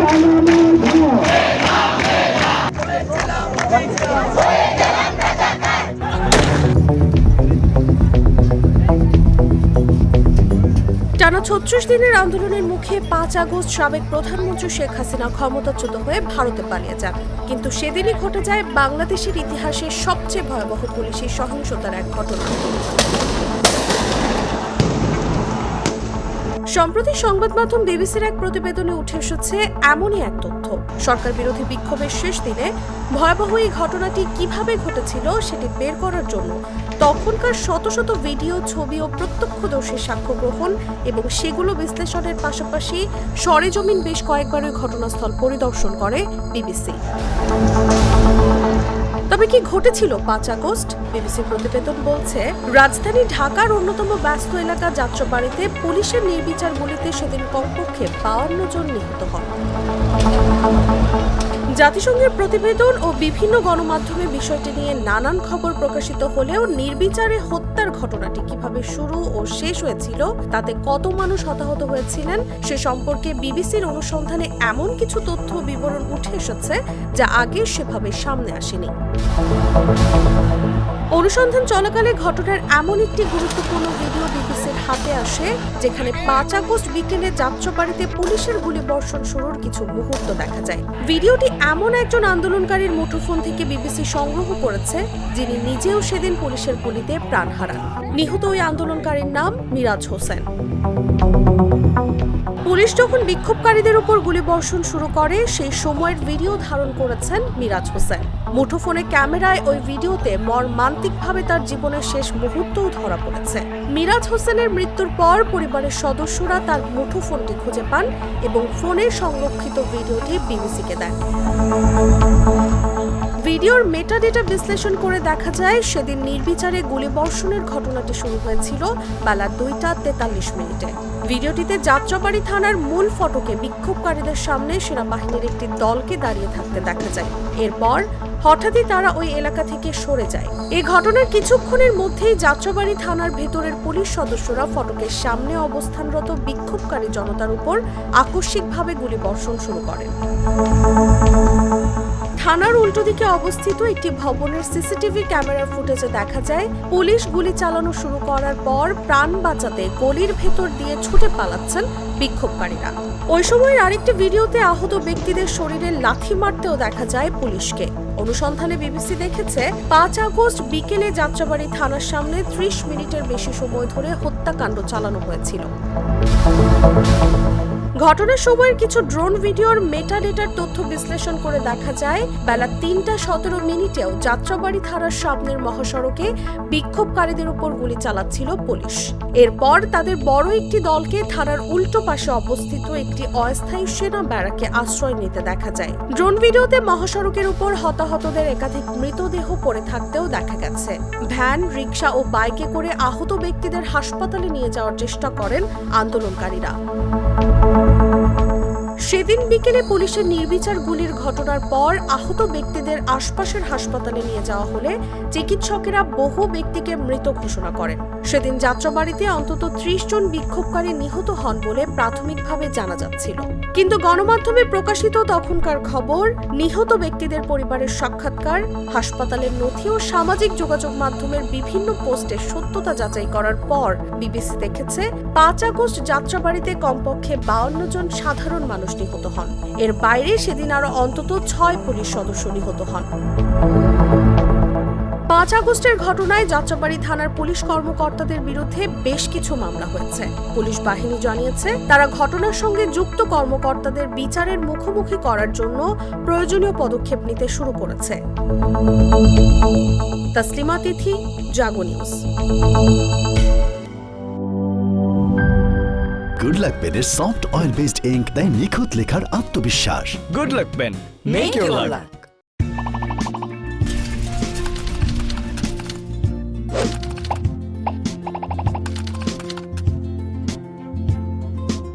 টানা ছত্রিশ দিনের আন্দোলনের মুখে পাঁচ আগস্ট সাবেক প্রধানমন্ত্রী শেখ হাসিনা ক্ষমতাচ্যুত হয়ে ভারতে পালিয়ে যান। কিন্তু সেদিনই ঘটে যায় বাংলাদেশের ইতিহাসে সবচেয়ে ভয়াবহ পুলিশের সহিংসতার এক ঘটনা। সম্প্রতি সংবাদ মাধ্যম বিবিসির এক প্রতিবেদনে উঠে এসেছে এমনই এক তথ্য। সরকার বিরোধী বিক্ষোভের শেষ দিনে ভয়াবহ এই ঘটনাটি কীভাবে ঘটেছিল সেটি বের করার জন্য তখনকার শত শত ভিডিও, ছবি ও প্রত্যক্ষদর্শীর সাক্ষ্য গ্রহণ এবং সেগুলো বিশ্লেষণের পাশাপাশি সরেজমিন বেশ কয়েকবার ওই ঘটনাস্থল পরিদর্শন করে বিবিসি। তবে কি ঘটেছিল? পাঁচ আগস্ট বিবিসির প্রতিবেদন বলছে, রাজধানী ঢাকার অন্যতম ব্যস্ত এলাকা যাত্রাবাড়িতে পুলিশের নির্বিচার গুলিতে সেদিন কমপক্ষে বাউন্ন জন নিহত হন। জাতিসংঘের প্রতিবেদন ও বিভিন্ন গণমাধ্যমে বিষয়টি নিয়ে নানান খবর প্রকাশিত হলেও নির্বিচারে হত্যার ঘটনাটি কীভাবে শুরু ও শেষ হয়েছিল, তাতে কত মানুষ হতাহত হয়েছিলেন, সে সম্পর্কে বিবিসির অনুসন্ধানে এমন কিছু তথ্য বিবরণ উঠে এসেছে যা আগে সেভাবে সামনে আসেনি। অনুসন্ধান চলাকালে ঘটনার এমন একটি গুরুত্বপূর্ণ ভিডিও বিবিসির হাতে আসে, যেখানে পাঁচ আগস্ট বিকেলে যাত্রাবাড়িতে পুলিশের গুলি বর্ষণ শুরুর কিছু মুহূর্ত দেখা যায়। ভিডিওটি এমন একজন আন্দোলনকারীর মুঠোফোন থেকে বিবিসি সংগ্রহ করেছে, যিনি নিজেও সেদিন পুলিশের গুলিতে প্রাণ হারান। নিহত ওই আন্দোলনকারীর নাম মিরাজ হোসেন। পুলিশ যখন বিক্ষোভকারীদের উপর গুলিবর্ষণ শুরু করে, সেই সময়ের ভিডিও ধারণ করেছেন মিরাজ হোসেন। মুঠোফোনে ক্যামেরায় ওই ভিডিওতে মর্মান্তিকভাবে তার জীবনের শেষ মুহূর্তও ধরা পড়েছে। মিরাজ হোসেনের মৃত্যুর পর পরিবারের সদস্যরা তার মুঠোফোনটি খুঁজে পান এবং ফোনে সংরক্ষিত ভিডিওটি বিবিসিকে দেন। ভিডিওর মেটাডেটা বিশ্লেষণ করে দেখা যায়, সেদিন নির্বিচারে গুলিবর্ষণের ঘটনাটি শুরু হয়েছিল বেলা দুইটা তেতাল্লিশ মিনিটে। ভিডিওটিতে যাত্রাবাড়ি থানার মূল ফটকে বিক্ষোভকারীদের সামনে সেনাবাহিনীর একটি দলকে দাঁড়িয়ে থাকতে দেখা যায়। এরপর হঠাৎই তারা ওই এলাকা থেকে সরে যায়। এ ঘটনার কিছুক্ষণের মধ্যেই যাত্রাবাড়ি থানার ভেতরের পুলিশ সদস্যরা ফটকের সামনে অবস্থানরত বিক্ষোভকারী জনতার উপর আকস্মিকভাবে গুলিবর্ষণ শুরু করেন। থানার উল্টো দিকে অবস্থিত একটি ভবনের সিসিটিভি ক্যামেরার ফুটেজে দেখা যায়, পুলিশ গুলি চালানো শুরু করার পর প্রাণ বাঁচাতে গলির ভেতর দিয়ে ছুটে পালাচ্ছেন বিক্ষোভকারীরা। ওই সময়ের আরেকটি ভিডিওতে আহত ব্যক্তিদের শরীরে লাথি মারতেও দেখা যায় পুলিশকে। অনুসন্ধানে বিবিসি দেখেছে, পাঁচ আগস্ট বিকেলে যাত্রাবাড়ি থানার সামনে ত্রিশ মিনিটের বেশি সময় ধরে হত্যাকাণ্ড চালানো হয়েছিল। ঘটনার সময়ের কিছু ড্রোন ভিডিওর মেটাডেটার তথ্য বিশ্লেষণ করে দেখা যায়, বেলা তিনটা সতেরো মিনিটেও যাত্রাবাড়ি থানার সামনের মহাসড়কে বিক্ষোভকারীদের উপর গুলি চালাচ্ছিল পুলিশ। এরপর তাদের বড় একটি দলকে থানার উল্টো পাশে অবস্থিত একটি অস্থায়ী সেনা ব্যারাকে আশ্রয় নিতে দেখা যায়। ড্রোন ভিডিওতে মহাসড়কের উপর হতাহতদের একাধিক মৃতদেহ পড়ে থাকতেও দেখা গেছে। ভ্যান রিক্সা ও বাইকে করে আহত ব্যক্তিদের হাসপাতালে নিয়ে যাওয়ার চেষ্টা করেন আন্দোলনকারীরা। সেদিন বিকেলে পুলিশের নির্বিচার গুলির ঘটনার পর আহত ব্যক্তিদের আশপাশের হাসপাতালে নিয়ে যাওয়া হলে চিকিৎসকেরা বহু ব্যক্তিকে মৃত ঘোষণা করেন। সেদিন যাত্রাবাড়িতে অন্তত ত্রিশ জন বিক্ষোভকারী নিহত হন বলে প্রাথমিকভাবে জানা যাচ্ছিল। কিন্তু গণমাধ্যমে প্রকাশিত তখনকার খবর, নিহত ব্যক্তিদের পরিবারের সাক্ষাৎকার হাসপাতালের নথি ও সামাজিক যোগাযোগ মাধ্যমের বিভিন্ন পোস্টের সত্যতা যাচাই করার পর বিবিসি দেখেছে, পাঁচ আগস্ট যাত্রাবাড়িতে কমপক্ষে বাউন্ন জন সাধারণ মানুষ নিহত হন। এর বাইরে সেদিন আরও অন্তত ছয় পুলিশ সদস্য নিহত হন। পাঁচ আগস্টের ঘটনায় যাত্রাবাড়ি থানার পুলিশ কর্মকর্তাদের বিরুদ্ধে বেশ কিছু মামলা হয়েছে। পুলিশ বাহিনী জানিয়েছে, তারা ঘটনার সঙ্গে যুক্ত কর্মকর্তাদের বিচারের মুখোমুখি করার জন্য প্রয়োজনীয় পদক্ষেপ নিতে শুরু করেছে। Taslima Tithi, Jago news. Good luck পেনের সফট অয়েল বেসড ইঙ্ক তাই নিখুঁত লেখার আত্মবিশ্বাস। Good luck, pen. Make your, luck.